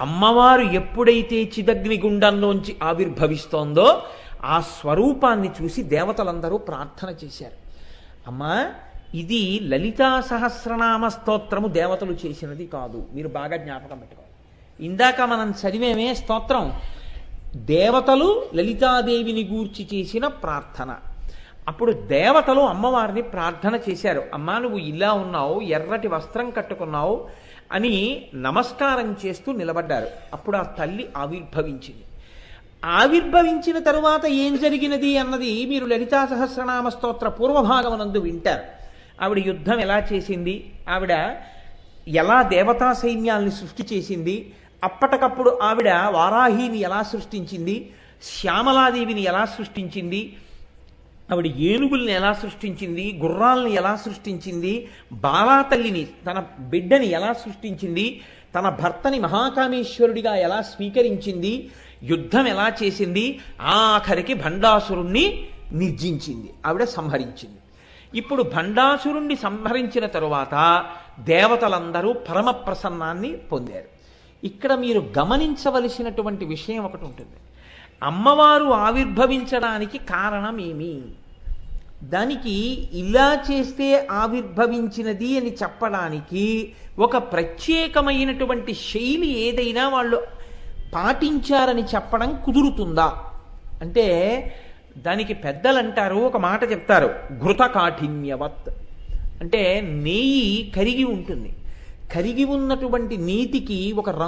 అమ్మవారు ఎప్పుడైతే చిదగ్ని గుండంలోంచి ఆవిర్భవిస్తోందో ఆ స్వరూపాన్ని చూసి దేవతలందరూ ప్రార్థన చేశారు. అమ్మా ఇది లలితా సహస్రనామ స్తోత్రము దేవతలు చేసినది కాదు. మీరు బాగా జ్ఞాపకం పెట్టుకోవాలి. ఇందాక మనం చదివేమే స్తోత్రం. దేవతలు లలితాదేవిని గూర్చి చేసిన ప్రార్థన. అప్పుడు దేవతలు అమ్మవారిని ప్రార్థన చేశారు. అమ్మా నువ్వు ఇలా ఉన్నావు ఎర్రటి వస్త్రం కట్టుకున్నావు అని నమస్కారం చేస్తూ నిలబడ్డారు. అప్పుడు ఆ తల్లి ఆవిర్భవించింది. ఆవిర్భవించిన తరువాత ఏం జరిగినది అన్నది మీరు లలితా సహస్రనామ స్తోత్ర పూర్వభాగమనందు వింటారు. ఆవిడ యుద్ధం ఎలా చేసింది? ఆవిడ ఎలా దేవతా సైన్యాల్ని సృష్టి చేసింది? అప్పటికప్పుడు ఆవిడ వారాహిని ఎలా సృష్టించింది? శ్యామలాదేవిని ఎలా సృష్టించింది? ఆవిడ ఏనుగుల్ని ఎలా సృష్టించింది గుర్రాలను ఎలా సృష్టించింది బాలాతల్లిని తన బిడ్డని ఎలా సృష్టించింది తన భర్తని మహాకామేశ్వరుడిగా ఎలా స్వీకరించింది యుద్ధం ఎలా చేసింది ఆఖరికి భండాసురుణ్ణి నిర్జించింది ఆవిడ సంహరించింది. ఇప్పుడు భండాసురుణ్ణి సంహరించిన తరువాత దేవతలందరూ పరమ ప్రసన్నాన్ని పొందారు. ఇక్కడ మీరు గమనించవలసినటువంటి విషయం ఒకటి ఉంటుంది. అమ్మవారు ఆవిర్భవించడానికి కారణమేమి? దానికి ఇలా చేస్తే ఆవిర్భవించినది అని చెప్పడానికి ఒక ప్రత్యేకమైనటువంటి శైలి ఏదైనా వాళ్ళు పాటించారని చెప్పడం కుదురుతుందా? అంటే దానికి పెద్దలు అంటారు ఒక మాట చెప్తారు ఘృత కాఠిన్యవత్ అంటే నెయ్యి కరిగి ఉంటుంది. కరిగి ఉన్నటువంటి నీతికి ఒక రంగు